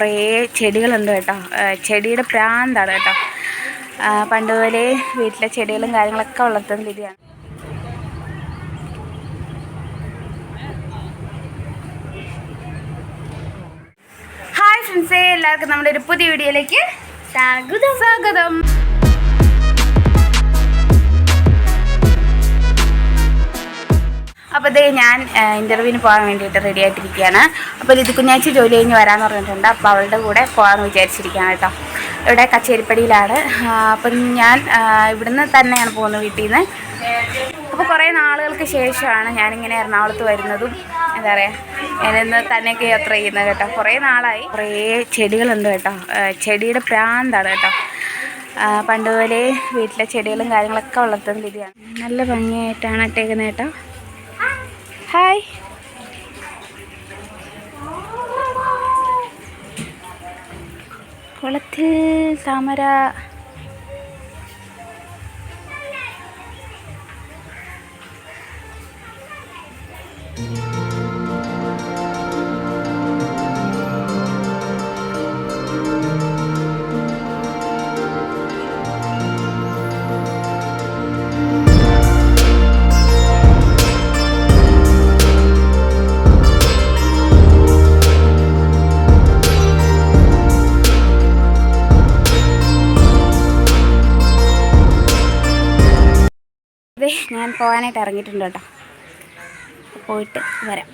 കുറേ ചെടികളുണ്ട് കേട്ടോ. ചെടിയുടെ പ്രാന്താണ് കേട്ടോ. പണ്ട് പോലെ വീട്ടിലെ ചെടികളും കാര്യങ്ങളൊക്കെ വളർത്തുന്ന രീതിയാണ്. ഹായ് ഫ്രണ്ട്സേ എല്ലാവർക്കും നമ്മുടെ ഒരു പുതിയ വീഡിയോയിലേക്ക് സ്വാഗതം. സ്വാഗതം. അപ്പോൾ ഇതേ ഞാൻ ഇന്റർവ്യൂവിന് പോകാൻ വേണ്ടിയിട്ട് റെഡി ആയിട്ടിരിക്കുകയാണ്. അപ്പോൾ ഇത് കുഞ്ഞാഴ്ച ജോലി കഴിഞ്ഞ് വരാമെന്ന് പറഞ്ഞിട്ടുണ്ട്. അപ്പോൾ അവളുടെ കൂടെ പോകാമെന്ന് വിചാരിച്ചിരിക്കുകയാണ് കേട്ടോ. ഇവിടെ കച്ചേരിപ്പടിയിലാണ്. അപ്പം ഞാൻ ഇവിടുന്ന് തന്നെയാണ് പോകുന്നത് വീട്ടിൽ നിന്ന്. അപ്പോൾ കുറേ നാളുകൾക്ക് ശേഷമാണ് ഞാനിങ്ങനെ എറണാകുളത്ത് വരുന്നതും എന്താ പറയുക ഞാനിന്ന് തന്നെയൊക്കെ യാത്ര ചെയ്യുന്നത് കേട്ടോ. കുറേ നാളായി. കുറേ ചെടികളുണ്ട് കേട്ടോ. ചെടിയുടെ പ്രാന്താണ് കേട്ടോ. പണ്ടുപോലെ പണ്ട് പോലെ വീട്ടിലെ ചെടികളും കാര്യങ്ങളൊക്കെ വളർത്തുന്ന രീതിയാണ്. നല്ല ഭംഗിയായിട്ടാണ് ഇട്ടേക്കുന്നത് കേട്ടോ. ஹாய் குளத்தில் தாமரா. ഞാൻ പോകാനായിട്ട് ഇറങ്ങിയിട്ടുണ്ട് കേട്ടോ. പോയിട്ട് വരാം.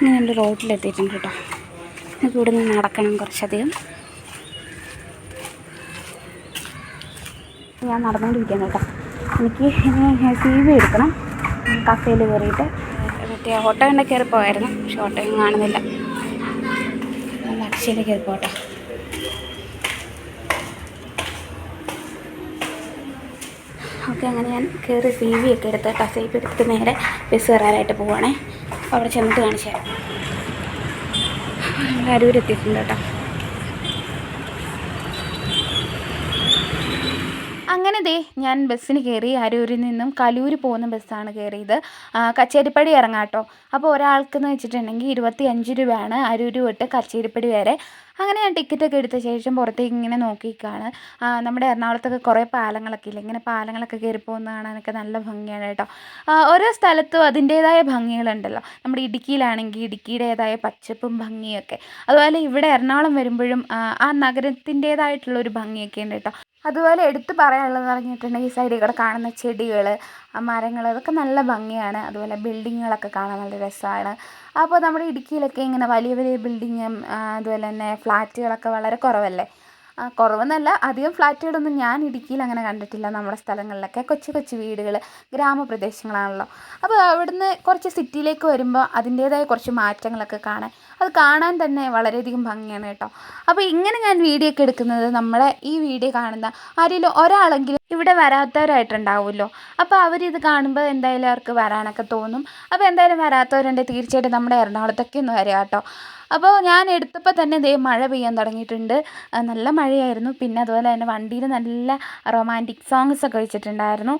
ഇനി എന്റെ റോഡിലെത്തിയിട്ടുണ്ട് കേട്ടോ. നമുക്ക് ഇവിടെ നിന്ന് നടക്കണം കുറച്ചധികം. ഞാൻ നടന്നുകൊണ്ടിരിക്കുകയാണ് കേട്ടോ. എനിക്ക് സി വി എടുക്കണം. കഫേയിൽ കയറിയിട്ട് മറ്റേ ഓട്ടോ കണ്ട കയറി പോയായിരുന്നു പക്ഷെ ഓട്ടോയും കാണുന്നില്ല. നല്ല അക്ഷയിൽ കയറി ഓക്കെ അങ്ങനെ ഞാൻ കയറി സി വി ഒക്കെ എടുത്ത് ടസേപ്പ് എടുത്ത് നേരെ ബസ് കയറാനായിട്ട് പോവുകയാണേ അപ്പോൾ അവിടെ ചെന്നിട്ട് കാണിച്ചു തരാം അരൂരെത്തിയിട്ടുണ്ട് കേട്ടോ. അങ്ങനെ ദേ ഞാൻ ബസ്സിന് കയറി അരൂരിൽ നിന്നും കലൂർ പോകുന്ന ബസ്സാണ് കയറിയത്. കച്ചേരിപ്പടി ഇറങ്ങാം കേട്ടോ അപ്പോൾ ഒരാൾക്കെന്ന് വെച്ചിട്ടുണ്ടെങ്കിൽ ഇരുപത്തി അഞ്ച് രൂപയാണ് അരൂർ തൊട്ട് കച്ചേരിപ്പടി വരെ. അങ്ങനെ ഞാൻ ടിക്കറ്റൊക്കെ എടുത്ത ശേഷം പുറത്തേക്ക് ഇങ്ങനെ നോക്കിക്കാണ് നമ്മുടെ എറണാകുളത്തൊക്കെ കുറേ പാലങ്ങളൊക്കെ ഇല്ലേ? ഇങ്ങനെ പാലങ്ങളൊക്കെ കയറി പോകുന്ന കാണാനൊക്കെ നല്ല ഭംഗിയാണ് കേട്ടോ. ഓരോ സ്ഥലത്തും അതിന്റേതായ ഭംഗികളുണ്ടല്ലോ. നമ്മുടെ ഇടുക്കിയിലാണെങ്കിൽ ഇടുക്കിയുടേതായ പച്ചപ്പും ഭംഗിയൊക്കെ. അതുപോലെ ഇവിടെ എറണാകുളം വരുമ്പോഴും ആ, നഗരത്തിന്റേതായിട്ടുള്ള ഒരു ഭംഗിയൊക്കെ ഉണ്ട് കേട്ടോ. അതുപോലെ എടുത്തു പറയാനുള്ളതെന്ന് പറഞ്ഞിട്ടുണ്ടെങ്കിൽ സൈഡിൽ കാണുന്ന ചെടികൾ മരങ്ങൾ അതൊക്കെ നല്ല ഭംഗിയാണ്. അതുപോലെ ബിൽഡിങ്ങുകളൊക്കെ കാണാൻ നല്ല രസമാണ്. അപ്പോൾ നമ്മുടെ ഇടുക്കിയിലൊക്കെ ഇങ്ങനെ വലിയ വലിയ ബിൽഡിങ്ങും അതുപോലെ തന്നെ ഫ്ലാറ്റുകളൊക്കെ വളരെ കുറവല്ലേ? കുറവെന്നല്ല അധികം ഫ്ലാറ്റുകളൊന്നും ഞാൻ ഇടുക്കിയിൽ അങ്ങനെ കണ്ടിട്ടില്ല. നമ്മുടെ സ്ഥലങ്ങളിലൊക്കെ കൊച്ചു കൊച്ചു വീടുകൾ ഗ്രാമപ്രദേശങ്ങളാണല്ലോ. അപ്പോൾ അവിടുന്ന് കുറച്ച് സിറ്റിയിലേക്ക് വരുമ്പോൾ അതിന്റേതായ കുറച്ച് മാറ്റങ്ങളൊക്കെ കാണാൻ അത് കാണാൻ തന്നെ വളരെയധികം ഭംഗിയാണ് കേട്ടോ. അപ്പോൾ ഇങ്ങനെ ഞാൻ വീഡിയോ ഒക്കെ എടുക്കുന്നത് നമ്മളെ ഈ വീഡിയോ കാണുന്ന ആരെങ്കിലും ഒരാളെങ്കിലും ഇവിടെ വരാത്തവരായിട്ടുണ്ടാവുമല്ലോ. അപ്പോൾ അവരിത് കാണുമ്പോൾ എന്തായാലും അവർക്ക് വരാനൊക്കെ തോന്നും. അപ്പോൾ എന്തായാലും വരാത്തവരുണ്ടെങ്കിൽ തീർച്ചയായിട്ടും നമ്മുടെ എറണാകുളത്തൊക്കെ ഒന്ന് വരിക കേട്ടോ. അപ്പോൾ ഞാൻ എടുത്തപ്പോൾ തന്നെ ദേ മഴ പെയ്യാൻ തുടങ്ങിയിട്ടുണ്ട്. നല്ല മഴയായിരുന്നു. പിന്നെ അതുപോലെ തന്നെ വണ്ടിയിൽ നല്ല റൊമാന്റിക് സോങ്സ് ഒക്കെ വെച്ചിട്ടുണ്ടായിരുന്നു.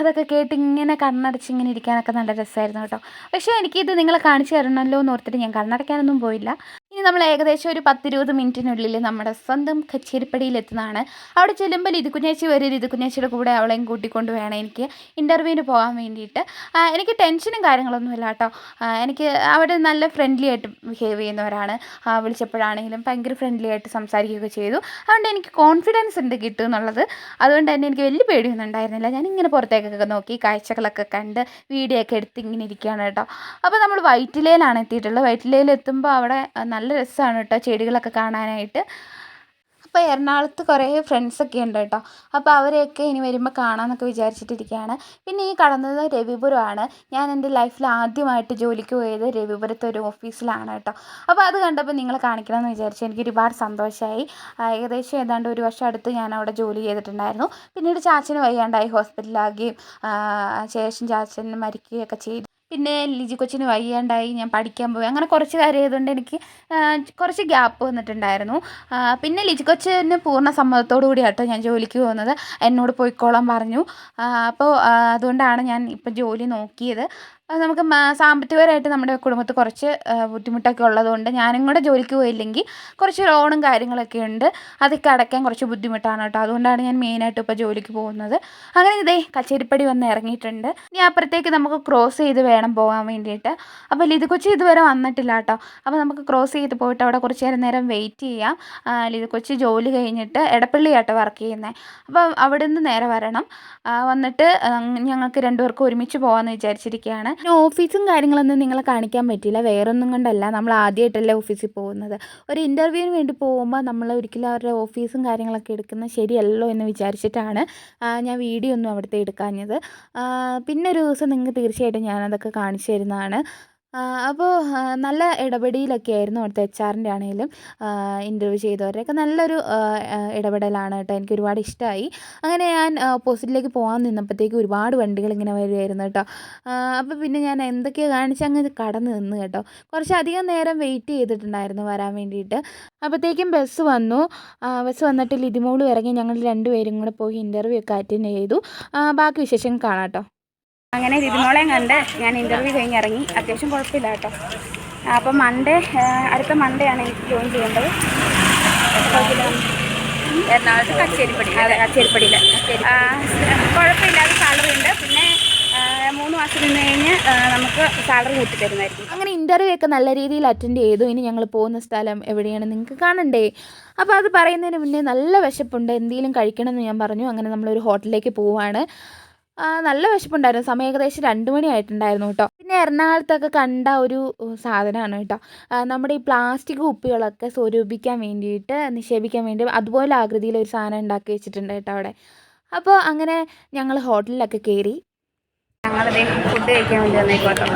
അതൊക്കെ കേട്ട് ഇങ്ങനെ കണ്ണടച്ച് ഇങ്ങനെ ഇരിക്കാനൊക്കെ നല്ല രസമായിരുന്നു കേട്ടോ. പക്ഷേ എനിക്കിത് നിങ്ങളെ കാണിച്ചു തരണമല്ലോ എന്ന് ഓർത്തിട്ട് ഞാൻ കണ്ണടയ്ക്കാനൊന്നും പോയില്ല. ഇനി നമ്മൾ ഏകദേശം ഒരു പത്തിരുപത് മിനിറ്റിനുള്ളിൽ നമ്മുടെ സ്വന്തം കച്ചേരിപ്പടിയിൽ എത്തുന്നതാണ് അവിടെ ചെല്ലുമ്പോൾ ഇത് കുഞ്ഞേച്ചി വരും ഇത് കുഞ്ഞേച്ചിയുടെ കൂടെ അവളെയും കൂട്ടിക്കൊണ്ട് വേണം എനിക്ക് ഇന്റർവ്യൂവിന് പോകാൻ വേണ്ടിയിട്ട്. എനിക്ക് ടെൻഷനും കാര്യങ്ങളൊന്നുമില്ല കേട്ടോ. എനിക്ക് അവിടെ നല്ല ഫ്രണ്ട്ലി ആയിട്ട് ബിഹേവ് ചെയ്യുന്നവരാണ്. വിളിച്ചപ്പോഴാണെങ്കിലും ഭയങ്കര ഫ്രണ്ട്ലി ആയിട്ട് സംസാരിക്കുകയൊക്കെ ചെയ്തു. അതുകൊണ്ട് എനിക്ക് കോൺഫിഡൻസ് ഉണ്ട് കിട്ടും എന്നുള്ളത്. അതുകൊണ്ട് തന്നെ എനിക്ക് വലിയ പേടിയൊന്നും ഉണ്ടായിരുന്നില്ല. ഞാൻ ഇങ്ങനെ പുറത്തേക്കൊക്കെ നോക്കി കാഴ്ചകളൊക്കെ കണ്ട് വീഡിയോ ഒക്കെ എടുത്ത് ഇങ്ങനെ ഇരിക്കുകയാണ് കേട്ടോ. അപ്പോൾ നമ്മൾ വൈറ്റിലയിലാണ് എത്തിയിട്ടുള്ളത്. വൈറ്റിലയിൽ എത്തുമ്പോൾ അവിടെ ആ, നല്ല രസമാണ് കേട്ടോ ചെടികളൊക്കെ കാണാനായിട്ട്. അപ്പോൾ എറണാകുളത്ത് കുറേ ഫ്രണ്ട്സൊക്കെ ഉണ്ട് കേട്ടോ അപ്പോൾ അവരെയൊക്കെ ഇനി വരുമ്പോൾ കാണാമെന്നൊക്കെ വിചാരിച്ചിട്ടിരിക്കുകയാണ് പിന്നെ ഈ കടന്നത് രവിപുരമാണ്. ഞാൻ എന്റെ ലൈഫിൽ ആദ്യമായിട്ട് ജോലിക്ക് പോയത് രവിപുരത്തെ ഒരു ഓഫീസിലാണ് കേട്ടോ അപ്പോൾ അത് കണ്ടപ്പോൾ നിങ്ങളെ കാണിക്കണമെന്ന് വിചാരിച്ചു. എനിക്ക് ഒരുപാട് സന്തോഷമായി ഏകദേശം ഏതാണ്ട് ഒരു വർഷം അടുത്ത് ഞാൻ അവിടെ ജോലി ചെയ്തിട്ടുണ്ടായിരുന്നു. പിന്നീട് ചാച്ചന് വയ്യാണ്ടായി ഹോസ്പിറ്റലാകുകയും ശേഷം ചാച്ചൻ മരിക്കുകയൊക്കെ ചെയ്തു. പിന്നെ ലിജി കൊച്ചിന് വയ്യാണ്ടായി ഞാൻ പഠിക്കാൻ പോയി. അങ്ങനെ കുറച്ച് കാര്യം ആയതുകൊണ്ട് എനിക്ക് കുറച്ച് ഗ്യാപ്പ് വന്നിട്ടുണ്ടായിരുന്നു. പിന്നെ ലിജി കൊച്ചിന് പൂർണ സമ്മതത്തോടു കൂടി കേട്ടോ ഞാൻ ജോലിക്ക് പോകുന്നത്. എന്നോട് പോയിക്കോളാൻ പറഞ്ഞു. അപ്പോൾ അതുകൊണ്ടാണ് ഞാൻ ഇപ്പം ജോലി നോക്കിയത്. നമുക്ക് സാമ്പത്തികപരമായിട്ട് നമ്മുടെ കുടുംബത്ത് കുറച്ച് ബുദ്ധിമുട്ടൊക്കെ ഉള്ളതുകൊണ്ട് ഞാനും കൂടെ ജോലിക്ക് പോയില്ലെങ്കിൽ കുറച്ച് ലോണും കാര്യങ്ങളൊക്കെ ഉണ്ട്. അതൊക്കെ അടയ്ക്കാൻ കുറച്ച് ബുദ്ധിമുട്ടാണ് കേട്ടോ. അതുകൊണ്ടാണ് ഞാൻ മെയിനായിട്ട് ഇപ്പോൾ ജോലിക്ക് പോകുന്നത്. അങ്ങനെ ഇതേ കച്ചേരിപ്പടി വന്ന് ഇറങ്ങിയിട്ടുണ്ട്. ഇനി അപ്പുറത്തേക്ക് നമുക്ക് ക്രോസ് ചെയ്ത് വേണം പോകാൻ വേണ്ടിയിട്ട്. അപ്പോൾ ലിതു കൊച്ചി ഇതുവരെ വന്നിട്ടില്ല കേട്ടോ. അപ്പോൾ നമുക്ക് ക്രോസ് ചെയ്ത് പോയിട്ട് അവിടെ കുറച്ച് നേരം നേരം വെയിറ്റ് ചെയ്യാം. ലിതു കൊച്ചി ജോലി കഴിഞ്ഞിട്ട് എടപ്പള്ളി ആട്ടോ വർക്ക് ചെയ്യുന്നത് അപ്പോൾ അവിടെ നിന്ന് നേരെ വരണം. വന്നിട്ട് ഞങ്ങൾക്ക് രണ്ടുപേർക്കും ഒരുമിച്ച് പോകാമെന്ന് വിചാരിച്ചിരിക്കുകയാണ് പിന്നെ ഓഫീസും കാര്യങ്ങളൊന്നും നിങ്ങളെ കാണിക്കാൻ പറ്റില്ല വേറൊന്നും കൊണ്ടല്ല. നമ്മൾ ആദ്യമായിട്ടല്ലേ ഓഫീസിൽ പോകുന്നത്. ഒരു ഇന്റർവ്യൂവിന് വേണ്ടി പോകുമ്പോൾ നമ്മൾ ഒരിക്കലും അവരുടെ ഓഫീസും കാര്യങ്ങളൊക്കെ എടുക്കുന്നത് ശരിയല്ലോ എന്ന് വിചാരിച്ചിട്ടാണ് ഞാൻ വീഡിയോ ഒന്നും അവിടുത്തെ എടുക്കാഞ്ഞത്. പിന്നെ ഒരു ദിവസം നിങ്ങൾക്ക് തീർച്ചയായിട്ടും ഞാനതൊക്കെ കാണിച്ചു തരുന്നതാണ്. അപ്പോൾ നല്ല ഇടപെടലൊക്കെ ആയിരുന്നു അവിടുത്തെ എച്ച് ആറിന്റെ ആണെങ്കിലും ഇന്റർവ്യൂ ചെയ്തവരുടെയൊക്കെ നല്ലൊരു ഇടപെടലാണ് കേട്ടോ. എനിക്ക് ഒരുപാട് ഇഷ്ടമായി അങ്ങനെ ഞാൻ ഓപ്പോസിറ്റിലേക്ക് പോകാൻ നിന്നപ്പോഴത്തേക്ക് ഒരുപാട് വണ്ടികൾ ഇങ്ങനെ വരുമായിരുന്നു കേട്ടോ അപ്പോൾ പിന്നെ ഞാൻ എന്തൊക്കെയോ കാണിച്ച് അങ്ങ് കടന്ന് നിന്ന് കേട്ടോ. കുറച്ചധികം നേരം വെയിറ്റ് ചെയ്തിട്ടുണ്ടായിരുന്നു വരാൻ വേണ്ടിയിട്ട്. അപ്പോഴത്തേക്കും ബസ് വന്നു. ബസ് വന്നിട്ട് ലിതിമോളും ഇറങ്ങി ഞങ്ങൾ രണ്ടുപേരും കൂടെ പോയി ഇന്റർവ്യൂ ഒക്കെ അറ്റൻഡ് ചെയ്തു. ബാക്കി വിശേഷം കാണാം കേട്ടോ. അങ്ങനെ രിതിമോളെയും കണ്ട് ഞാൻ ഇന്റർവ്യൂ കഴിഞ്ഞ് ഇറങ്ങി. അത്യാവശ്യം കുഴപ്പമില്ല കേട്ടോ. അപ്പം മൺഡേ അടുത്ത മൺഡേ ആണ് എനിക്ക് ജോയിൻ ചെയ്യേണ്ടത്. എറണാകുളത്ത് കച്ചേരിപ്പടി അതെ കച്ചേരിപ്പടിയിൽ കുഴപ്പമില്ലാതെ സാലറി ഉണ്ട്. പിന്നെ മൂന്ന് മാസം നിന്ന് കഴിഞ്ഞ് നമുക്ക് സാലറി കൂട്ടി തരുന്നതായിരിക്കും. അങ്ങനെ ഇന്റർവ്യൂ ഒക്കെ നല്ല രീതിയിൽ അറ്റൻഡ് ചെയ്തു. ഇനി ഞങ്ങൾ പോകുന്ന സ്ഥലം എവിടെയാണ് നിങ്ങൾക്ക് കാണണ്ടേ? അപ്പോൾ അത് പറയുന്നതിന് മുന്നേ നല്ല വിശപ്പുണ്ട്. എന്തെങ്കിലും കഴിക്കണമെന്ന് ഞാൻ പറഞ്ഞു. അങ്ങനെ നമ്മളൊരു ഹോട്ടലിലേക്ക് പോവുകയാണ് നല്ല വിശപ്പുണ്ടായിരുന്നു. സമയം ഏകദേശം രണ്ട് മണിയായിട്ടുണ്ടായിരുന്നു കേട്ടോ. പിന്നെ എറണാകുളത്തൊക്കെ കണ്ട ഒരു സാധനമാണ് കേട്ടോ. നമ്മുടെ ഈ പ്ലാസ്റ്റിക് കുപ്പികളൊക്കെ സ്വരൂപിക്കാൻ വേണ്ടിയിട്ട് നിക്ഷേപിക്കാൻ വേണ്ടി അതുപോലെ ആകൃതിയിൽ ഒരു സാധനം ഉണ്ടാക്കി വെച്ചിട്ടുണ്ട് കേട്ടോ അവിടെ. അപ്പോൾ അങ്ങനെ ഞങ്ങൾ ഹോട്ടലിലൊക്കെ കയറി ഞങ്ങളിതേ ഫുഡ് കഴിക്കാൻ വേണ്ടി വന്നേക്കോട്ടോ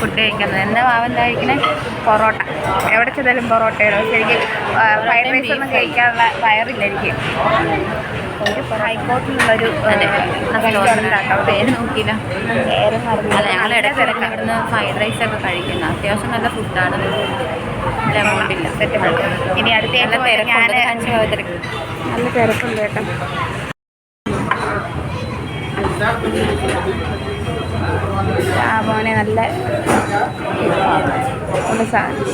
ഫുഡ് കഴിക്കുന്നത് എന്താ കഴിക്കണേ പൊറോട്ട. എവിടെ ചെന്നാലും പൊറോട്ടയുടെ ശരിക്കും ഫ്രൈഡ് റൈസ് ഒന്നും കഴിക്കാനുള്ള വയറില്ല എനിക്ക്. റെസ്റ്റോറന്റാട്ടോ പേര് നോക്കിയില്ല. അല്ല ഞങ്ങൾ ഇടയ്ക്ക് ഇടയ്ക്ക് ഇവിടുന്ന് ഫ്രൈഡ് റൈസ് ഒക്കെ കഴിക്കുന്നത് അത്യാവശ്യം നല്ല ഫുഡാണ് എമൗണ്ടില്ല ഇനി അടുത്ത ഞാൻ നല്ല തിരക്കുണ്ട് കേട്ടോ. മോനെ നല്ല നല്ല സാധനം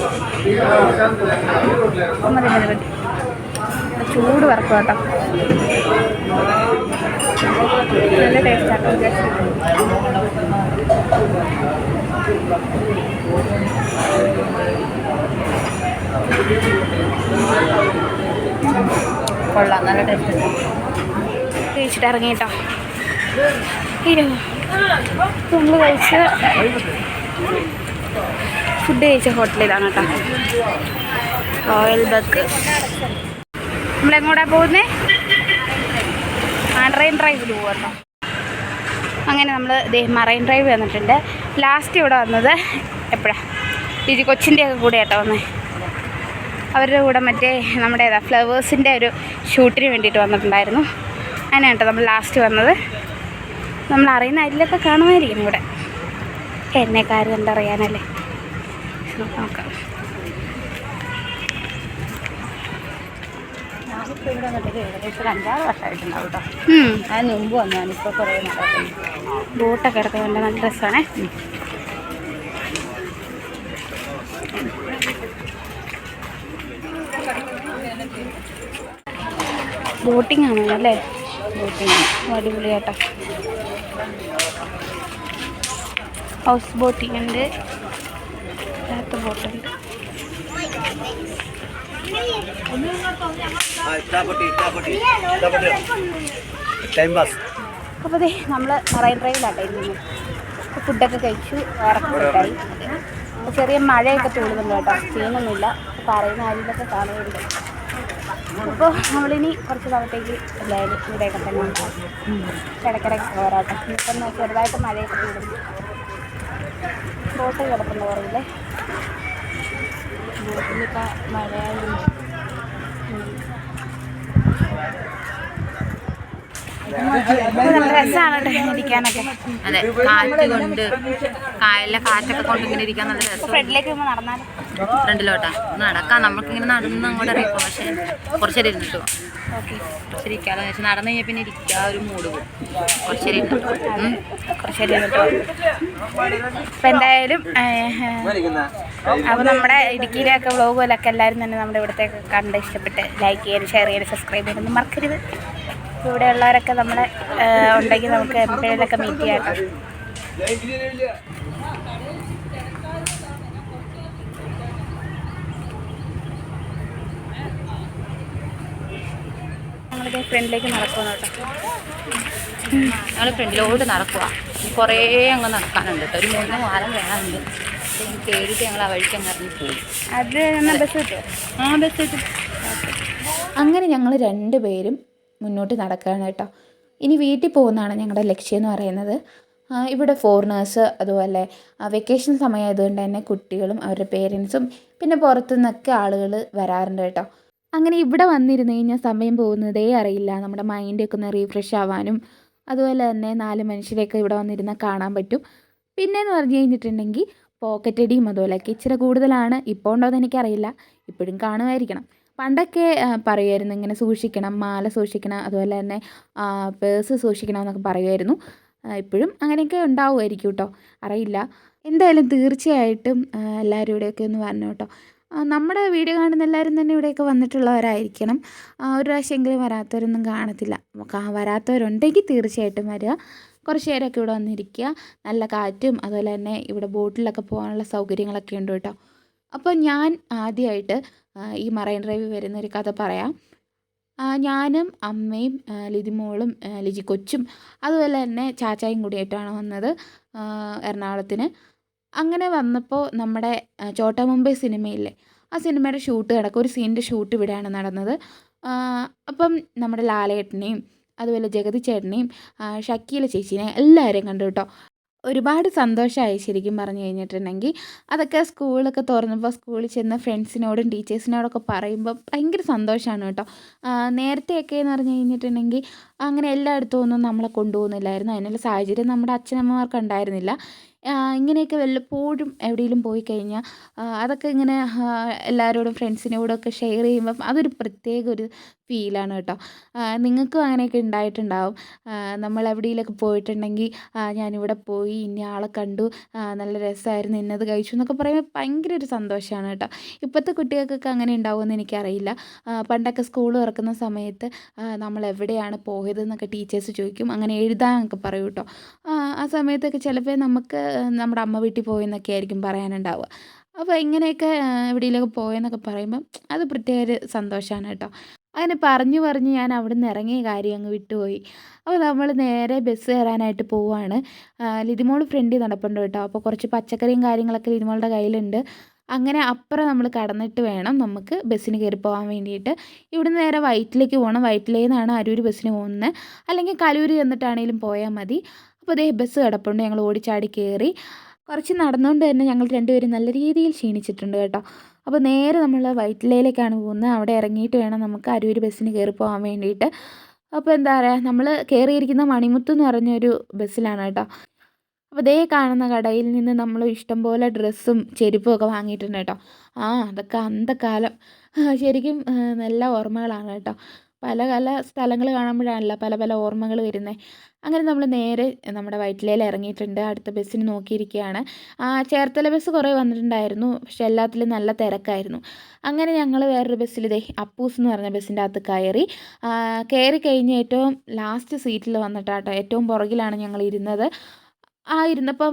മതി മതി മതി ചൂട് വറക്കും കേട്ടോ. നല്ല ടേസ്റ്റാട്ടോ കൊള്ളാം നല്ല ടേസ്റ്റ് കഴിച്ചിട്ട് ഇറങ്ങി കേട്ടോ. നമ്മൾ കഴിച്ച ഫുഡ് കഴിച്ച ഹോട്ടലിലാണ് കേട്ടോ. റോയൽ ബക്ക് നമ്മളെങ്ങോട്ടാ പോകുന്നേ? മറൈൻ ഡ്രൈവിൽ പോകും അങ്ങനെ നമ്മൾ മറൈൻ ഡ്രൈവ് വന്നിട്ടുണ്ട്. ലാസ്റ്റ് ഇവിടെ വന്നത് എപ്പോഴാണ് ഇത് കൊച്ചിന്റെ ഒക്കെ കൂടെ കേട്ടോ വന്നേ. അവരുടെ കൂടെ മറ്റേ നമ്മുടെ ഫ്ലവേഴ്സിന്റെ ഒരു ഷൂട്ടിന് വേണ്ടിയിട്ട് വന്നിട്ടുണ്ടായിരുന്നു. അങ്ങനെയാണ് കേട്ടോ നമ്മൾ ലാസ്റ്റ് വന്നത്. നമ്മൾ അറിയുന്ന അതിലൊക്കെ കാണുമായിരിക്കും ഇവിടെ. എന്നെക്കാർ കണ്ടറിയാനല്ലേ നോക്കാം. ബൂട്ടൊക്കെ ഇവിടെ വന്നിട്ട് ഏകദേശം ഒരു അഞ്ചാറ് വർഷമായിട്ടുണ്ടാവും കേട്ടോ ഉം. അതിന് മുമ്പ് വന്നു. ഞാനിപ്പോൾ കുറേ ബോട്ടൊക്കെ നല്ല രസമാണേ. ബോട്ടിംഗ് ആണല്ലോ അല്ലേ? ബോട്ടിംഗ് അടിപൊളിയാട്ടോ ഹൗസ് ബോട്ടിംഗ് ഉണ്ട് അല്ലാത്ത ബോട്ടുണ്ട് അപ്പോൾ അതെ നമ്മൾ മറൈൻ ഡ്രൈവിലാട്ടായിരുന്നു അപ്പോൾ ഫുഡൊക്കെ കഴിച്ചു വേറെ ഫുഡായി അപ്പോൾ ചെറിയ മഴയൊക്കെ തൂളുന്നുണ്ട് കേട്ടോ സീനൊന്നുമില്ല. പറയുന്ന ആരിലൊക്കെ കാണുന്നുണ്ട്. അപ്പോൾ നമ്മളിനി കുറച്ച് നാളത്തേക്ക് എല്ലാവരും ഇവിടെയൊക്കെ തന്നെ ഉണ്ടാവും ഇടയ്ക്കിടയ്ക്ക് പോരാട്ടം. ഇപ്പം ചെറുതായിട്ട് മഴയൊക്കെ തൂടുന്നു ബോട്ട് കിടക്കുന്ന പറയില്ലേ? ബോട്ടിലിപ്പോൾ മഴയായിരുന്നു രസമാണ് ഇരിക്കാനൊക്കെ. അതെ കാറ്റ് കൊണ്ട് കായലിലെ കാറ്റൊക്കെ കൊണ്ട് ഇങ്ങനെ ഇരിക്കാൻ നല്ല രസം ഫ്രണ്ടിലേക്ക് ഒന്ന് നടന്നാൽ ഫ്രണ്ടിലോട്ടാ. നടക്കാം. നമുക്കിങ്ങനെ നടന്ന് അങ്ങോട്ട് ഇറങ്ങിപ്പോ പക്ഷേ കുറച്ചേരം ഇരുന്നിട്ട് പോവാം വെച്ചാൽ നടന്നു കഴിഞ്ഞാൽ പിന്നെ ഇരിക്കാ ഒരു മൂഡ് പോകും കുറച്ചേരം കേട്ടോ അപ്പം എന്തായാലും അപ്പോൾ നമ്മുടെ ഇടുക്കിയിലൊക്കെ വ്ളോഗുകളൊക്കെ എല്ലാവരും തന്നെ നമ്മുടെ ഇവിടുത്തെ കണ്ട് ഇഷ്ടപ്പെട്ട് ലൈക്ക് ചെയ്യാനും ഷെയർ ചെയ്യാനും സബ്സ്ക്രൈബ് ചെയ്യാനൊന്നും മറക്കരുത്. ഇവിടെ ഉള്ളവരൊക്കെ നമ്മളെ ഉണ്ടെങ്കിൽ നമുക്ക് എപ്പോഴേലൊക്കെ മീറ്റ് ചെയ്യാം കേട്ടോ. ഞങ്ങളിത് ഫ്രണ്ടിലേക്ക് നടക്കുന്നു കേട്ടോ. ഞങ്ങൾ ഫ്രണ്ടിലോട്ട് നടക്കുക കുറേ അങ്ങ് നടക്കാനുണ്ട് കേട്ടോ. ഒരു മൂന്ന് വാരം വേണമുണ്ട് കയറിയിട്ട് ഞങ്ങൾ ആ വഴിക്ക് അങ്ങ് ഇറങ്ങി പോയി അത് ബസ് കിട്ടും ആ ബസ് കിട്ടും. അങ്ങനെ ഞങ്ങൾ രണ്ടുപേരും മുന്നോട്ട് നടക്കുകയാണ് കേട്ടോ. ഇനി വീട്ടിൽ പോകുന്നതാണ് ഞങ്ങളുടെ ലക്ഷ്യം എന്ന് പറയുന്നത്. ഇവിടെ ഫോറിനേഴ്സ് അതുപോലെ വെക്കേഷൻ സമയമായതുകൊണ്ട് തന്നെ കുട്ടികളും അവരുടെ പേരൻസും പിന്നെ പുറത്തുനിന്നൊക്കെ ആളുകൾ വരാറുണ്ട് കേട്ടോ. അങ്ങനെ ഇവിടെ വന്നിരുന്നു കഴിഞ്ഞാൽ സമയം പോകുന്നതേ അറിയില്ല. നമ്മുടെ മൈൻഡൊക്കെ ഒന്ന് റീഫ്രഷ് ആവാനും അതുപോലെ തന്നെ നാല് മനുഷ്യരെയൊക്കെ ഇവിടെ വന്നിരുന്ന് കാണാൻ പറ്റും. പിന്നെയെന്ന് പറഞ്ഞു കഴിഞ്ഞിട്ടുണ്ടെങ്കിൽ പോക്കറ്റടിയും അതുപോലെയൊക്കെ ഇച്ചിരി കൂടുതലാണ്. ഇപ്പോൾ ഉണ്ടോ എന്ന് എനിക്കറിയില്ല. ഇപ്പോഴും കാണുമായിരിക്കണം. പണ്ടൊക്കെ പറയുമായിരുന്നു. ഇങ്ങനെ സൂക്ഷിക്കണം മാല സൂക്ഷിക്കണം അതുപോലെ തന്നെ പേഴ്സ് സൂക്ഷിക്കണം എന്നൊക്കെ പറയുമായിരുന്നു. ഇപ്പോഴും അങ്ങനെയൊക്കെ ഉണ്ടാവുമായിരിക്കും കേട്ടോ. അറിയില്ല. എന്തായാലും തീർച്ചയായിട്ടും ആ, എല്ലാവരും ഇവിടെയൊക്കെ ഒന്ന് വരണം കേട്ടോ. നമ്മുടെ വീഡിയോ കാണുന്ന എല്ലാവരും തന്നെ ഇവിടെയൊക്കെ വന്നിട്ടുള്ളവരായിരിക്കണം. ഒരു പ്രാവശ്യമെങ്കിലും വരാത്തവരൊന്നും കാണത്തില്ല. വരാത്തവരുണ്ടെങ്കിൽ തീർച്ചയായിട്ടും വരിക. കുറച്ച് നേരമൊക്കെ ഇവിടെ വന്നിരിക്കുക. നല്ല കാറ്റും അതുപോലെ തന്നെ ഇവിടെ ബോട്ടിലൊക്കെ പോകാനുള്ള സൗകര്യങ്ങളൊക്കെ ഉണ്ട് കേട്ടോ. അപ്പോൾ ഞാൻ ആദ്യമായിട്ട് ഈ മറൈൻ ഡ്രൈവിൽ വരുന്ന ഒരു കഥ പറയാം. ഞാനും അമ്മയും ലിതിമോളും ലിജി കൊച്ചും അതുപോലെ തന്നെ ചാച്ചായും കൂടിയായിട്ടാണ് വന്നത് എറണാകുളത്തിന്. അങ്ങനെ വന്നപ്പോൾ നമ്മുടെ ചോട്ടാ മുംബൈ സിനിമയില്ലേ ആ സിനിമയുടെ ഷൂട്ട് കിടക്കും ഒരു സീനിന്റെ ഷൂട്ട് ഇവിടെയാണ് നടന്നത്. അപ്പം നമ്മുടെ ലാലേട്ടനെയും അതുപോലെ ജഗതി ചേട്ടനെയും ഷക്കീല ചേച്ചീനെയും എല്ലാവരെയും കണ്ടു കേട്ടോ. ഒരുപാട് സന്തോഷമായി ശരിക്കും പറഞ്ഞു കഴിഞ്ഞിട്ടുണ്ടെങ്കിൽ അതൊക്കെ സ്കൂളൊക്കെ തുറന്നപ്പോൾ സ്കൂളിൽ ചെന്ന ഫ്രണ്ട്സിനോടും ടീച്ചേഴ്സിനോടൊക്കെ പറയുമ്പോൾ ഭയങ്കര സന്തോഷമാണ് കേട്ടോ. നേരത്തെയൊക്കെ എന്ന് പറഞ്ഞു കഴിഞ്ഞിട്ടുണ്ടെങ്കിൽ അങ്ങനെ എല്ലായിടത്തും ഒന്നും നമ്മളെ കൊണ്ടുപോകുന്നില്ലായിരുന്നു. അതിനുള്ള സാഹചര്യം നമ്മുടെ അച്ഛനമ്മമാർക്ക് ഉണ്ടായിരുന്നില്ല. ഇങ്ങനെയൊക്കെ വല്ലപ്പോഴും എവിടെയെങ്കിലും പോയി കഴിഞ്ഞാൽ അതൊക്കെ ഇങ്ങനെ എല്ലാവരോടും ഫ്രണ്ട്സിനോടൊക്കെ ഷെയർ ചെയ്യുമ്പം അതൊരു പ്രത്യേക ഒരു ഫീലാണ് കേട്ടോ. നിങ്ങൾക്കും അങ്ങനെയൊക്കെ ഉണ്ടായിട്ടുണ്ടാവും. നമ്മൾ എവിടെയെങ്കിലുമൊക്കെ പോയിട്ടുണ്ടെങ്കിൽ ഞാനിവിടെ പോയി ഇന്ന ആളെ കണ്ടു നല്ല രസമായിരുന്നു ഇന്നത് കഴിച്ചു എന്നൊക്കെ പറയുമ്പോൾ ഭയങ്കര ഒരു സന്തോഷമാണ് കേട്ടോ. ഇപ്പോഴത്തെ കുട്ടികൾക്കൊക്കെ അങ്ങനെ ഉണ്ടാവുമെന്ന് എനിക്കറിയില്ല. പണ്ടൊക്കെ സ്കൂൾ തുറക്കുന്ന സമയത്ത് നമ്മൾ എവിടെയാണ് പോയതെന്നൊക്കെ ടീച്ചേഴ്സ് ചോദിക്കും. അങ്ങനെ എഴുതാനൊക്കെ പറയും കേട്ടോ. ആ സമയത്തൊക്കെ ചിലപ്പോൾ നമുക്ക് നമ്മുടെ അമ്മ വീട്ടിൽ പോയെന്നൊക്കെ ആയിരിക്കും പറയാനുണ്ടാവുക. അപ്പോൾ ഇങ്ങനെയൊക്കെ എവിടെയെങ്കിലൊക്കെ പോയെന്നൊക്കെ പറയുമ്പം അത് പ്രത്യേക ഒരു സന്തോഷമാണ് കേട്ടോ. അങ്ങനെ പറഞ്ഞു പറഞ്ഞ് ഞാൻ അവിടെ നിന്ന് ഇറങ്ങിയ കാര്യം അങ്ങ് വിട്ടുപോയി. അപ്പോൾ നമ്മൾ നേരെ ബസ് കയറാനായിട്ട് പോവുകയാണ്. ലിതിമോൾ ഫ്രണ്ടിൽ നടപ്പുണ്ട് കേട്ടോ. അപ്പോൾ കുറച്ച് പച്ചക്കറിയും കാര്യങ്ങളൊക്കെ ലിതിമോളുടെ കയ്യിലുണ്ട്. അങ്ങനെ അപ്പുറം നമ്മൾ കടന്നിട്ട് വേണം നമുക്ക് ബസ്സിന് കയറി പോകാൻ വേണ്ടിയിട്ട്. ഇവിടെ നിന്ന് നേരെ വൈറ്റിലേക്ക് പോകണം. വൈറ്റിലേന്നാണ് അരൂർ ബസ്സിന് പോകുന്നത്. അല്ലെങ്കിൽ കലൂർ ചെന്നിട്ടാണെങ്കിലും പോയാൽ മതി. അപ്പോൾ അതേ ബസ് കിടപ്പുണ്ട്. ഞങ്ങൾ ഓടിച്ചാടി കയറി കുറച്ച് നടന്നുകൊണ്ട് തന്നെ ഞങ്ങൾ രണ്ടുപേരും നല്ല രീതിയിൽ ക്ഷീണിച്ചിട്ടുണ്ട് കേട്ടോ. അപ്പോൾ നേരെ നമ്മൾ വൈറ്റിലയിലേക്കാണ് പോകുന്നത്. അവിടെ ഇറങ്ങിയിട്ട് വേണം നമുക്ക് അരൂർ ബസ്സിന് കയറി പോകാൻ വേണ്ടിയിട്ട്. അപ്പോൾ എന്താ പറയുക നമ്മൾ കയറിയിരിക്കുന്ന മണിമുത്ത് എന്ന് പറഞ്ഞൊരു ബസ്സിലാണ് കേട്ടോ. അപ്പോൾ ദേ കാണുന്ന കടയിൽ നിന്ന് നമ്മൾ ഇഷ്ടംപോലെ ഡ്രസ്സും ചെരുപ്പും ഒക്കെ വാങ്ങിയിട്ടുണ്ട് കേട്ടോ. ആ അതൊക്കെ അന്ധകാലം. ശരിക്കും നല്ല ഓർമ്മകളാണ് കേട്ടോ. പല പല സ്ഥലങ്ങൾ കാണുമ്പോഴാണല്ലോ പല പല ഓർമ്മകൾ വരുന്നത് അങ്ങനെ നമ്മൾ നേരെ നമ്മുടെ വൈറ്റിലയിൽ ഇറങ്ങിയിട്ടുണ്ട് അടുത്ത ബസ്സിന് നോക്കിയിരിക്കുകയാണ് ആ ചേർത്തല ബസ് കുറേ വന്നിട്ടുണ്ടായിരുന്നു. പക്ഷെ എല്ലാത്തിലും നല്ല തിരക്കായിരുന്നു. അങ്ങനെ ഞങ്ങൾ വേറൊരു ബസ്സിൽ ഇതേ അപ്പൂസ് എന്ന് പറഞ്ഞ ബസ്സിന്റെ അകത്ത് കയറി. കയറി കഴിഞ്ഞ് ഏറ്റവും ലാസ്റ്റ് സീറ്റിൽ വന്നിട്ടാട്ടോ ഏറ്റവും പുറകിലാണ് ഞങ്ങൾ ഇരുന്നത് ആ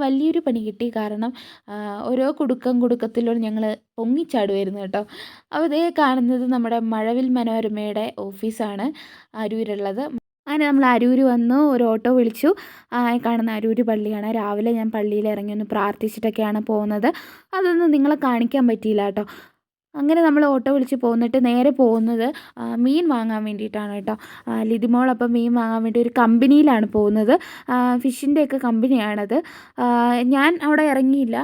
വലിയൊരു പണി കിട്ടി. കാരണം ഓരോ കുടുക്കം കുടുക്കത്തിലും ഞങ്ങൾ പൊങ്ങിച്ചാടുമായിരുന്നു കേട്ടോ. അപ്പോൾ ഇതേ കാണുന്നത് നമ്മുടെ മഴവിൽ മനോരമയുടെ ഓഫീസാണ് അരൂരുള്ളത്. അങ്ങനെ നമ്മൾ അരൂർ വന്നു ഒരു ഓട്ടോ വിളിച്ചു. കാണുന്ന അരൂർ പള്ളിയാണ്. രാവിലെ ഞാൻ പള്ളിയിൽ ഇറങ്ങി ഒന്ന് പ്രാർത്ഥിച്ചിട്ടൊക്കെയാണ് പോകുന്നത്. അതൊന്നും നിങ്ങളെ കാണിക്കാൻ പറ്റിയില്ല കേട്ടോ. അങ്ങനെ നമ്മൾ ഓട്ടോ വിളിച്ച് പോന്നിട്ട് നേരെ പോകുന്നത് മീൻ വാങ്ങാൻ വേണ്ടിയിട്ടാണ് കേട്ടോ. ലിതിമോൾ അപ്പം മീൻ വാങ്ങാൻ വേണ്ടി ഒരു കമ്പനിയിലാണ് പോകുന്നത്. ഫിഷിന്റെയൊക്കെ കമ്പനിയാണത്. ഞാൻ അവിടെ ഇറങ്ങിയില്ല.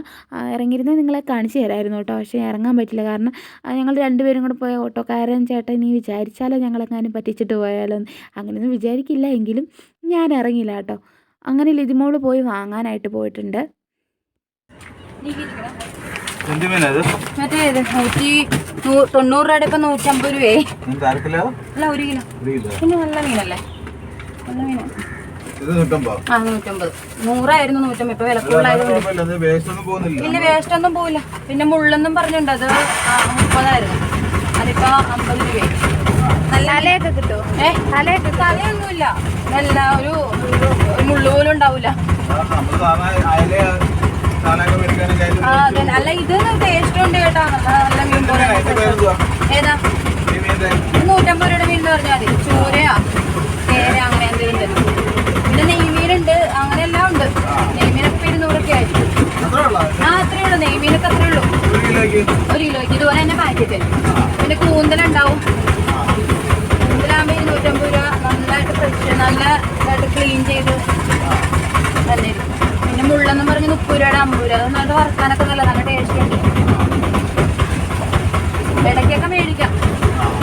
ഇറങ്ങിയിരുന്നത് നിങ്ങളെ കാണിച്ചു തരായിരുന്നു കേട്ടോ. പക്ഷേ ഇറങ്ങാൻ പറ്റില്ല. കാരണം ഞങ്ങൾ രണ്ടുപേരും കൂടെ പോയ ഓട്ടോക്കാരൻ ചേട്ടൻ ഇനി വിചാരിച്ചാലോ ഞങ്ങളെങ്ങാനും പറ്റിച്ചിട്ട് പോയാലോ അങ്ങനെയൊന്നും വിചാരിക്കില്ല എങ്കിലും ഞാൻ ഇറങ്ങിയില്ല കേട്ടോ. അങ്ങനെ ലിതിമോൾ പോയി വാങ്ങാനായിട്ട് പോയിട്ടുണ്ട്. നീ മറ്റേ ഇത് നൂറ്റി നൂ- തൊണ്ണൂറ് രൂപയുടെ ഇപ്പൊ നൂറ്റമ്പത് രൂപയെ. അല്ല ഒരു കിലോ. പിന്നെ നല്ല മീനല്ലേ? നല്ല മീന. ഇത് നൂറ്റമ്പത്? ആ നൂറ്റമ്പത്. നൂറായിരുന്നു നൂറ്റമ്പത്. ഇപ്പൊ വില കൂടുതലായതുകൊണ്ട് പിന്നെ വേസ്റ്റ് ഒന്നും പോകുന്നില്ല. ഇല്ല വേസ്റ്റ് ഒന്നും പോവില്ല. പിന്നെ മുള്ളെന്നും പറഞ്ഞുണ്ട് അത് മുപ്പതായിരുന്നു. അതിപ്പോ അമ്പത് രൂപയായി നല്ല തലയൊക്കെ കിട്ടുമോ ഏ? തലയൊക്കെ തലയൊന്നുമില്ല. നല്ല ഒരു മുള്ളു പോലും ഉണ്ടാവില്ല അല്ല ഇതിന് ടേസ്റ്റ് ഉണ്ട് കേട്ടോ. നല്ല നല്ല മീൻ പോലെ. ഏതാ? നൂറ്റമ്പത് രൂപയുടെ മീൻ എന്ന് പറഞ്ഞാൽ മതി. ചൂരയാ കേര അങ്ങനെ എന്തെങ്കിലും തരും പിന്നെ നെയ്മീനുണ്ട്. അങ്ങനെ എല്ലാം ഉണ്ട് നെയ്മീനൊക്കെ ഇരുന്നൂറൊക്കെ ആയിരിക്കും? ആ അത്രേ ഉള്ളൂ. നെയ്മീനൊക്കെ അത്രേ ഉള്ളൂ. ഒരു കിലോയ്ക്ക്? ഇതുപോലെ തന്നെ പാക്കറ്റ് പിന്നെ കൂന്തലുണ്ടാവും. കൂന്തലാകുമ്പോൾ ഇരുന്നൂറ്റമ്പത് രൂപ നന്നായിട്ട് ഫ്രഷ് നല്ല ക്ലീൻ ചെയ്ത് തന്നെ. പിന്നെ മുള്ളെന്ന് പറഞ്ഞ് രൂപ അത് നല്ല വറുക്കാനൊക്കെ നല്ല നല്ല ടേസ്റ്റ് ഉണ്ട്. ഇടയ്ക്കൊക്കെ മേടിക്കാം.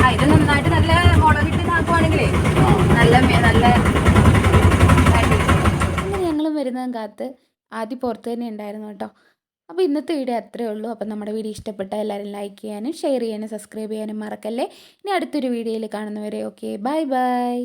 ആ ഇത് നന്നായിട്ട് നല്ല മുളകിട്ട് ഇതാക്കുവാണെങ്കിലേ നല്ല നല്ല ഞങ്ങളും വരുന്നതും കാത്ത് ആദ്യം പുറത്ത് തന്നെ ഉണ്ടായിരുന്നു കേട്ടോ. അപ്പോൾ ഇന്നത്തെ വീഡിയോ അത്രേ ഉള്ളൂ. അപ്പോൾ നമ്മുടെ വീഡിയോ ഇഷ്ടപ്പെട്ട എല്ലാവരും ലൈക്ക് ചെയ്യാനും ഷെയർ ചെയ്യാനും സബ്സ്ക്രൈബ് ചെയ്യാനും മറക്കല്ലേ? ഇനി അടുത്തൊരു വീഡിയോയിൽ കാണുന്നവരെ ഓക്കെ ബൈ ബൈ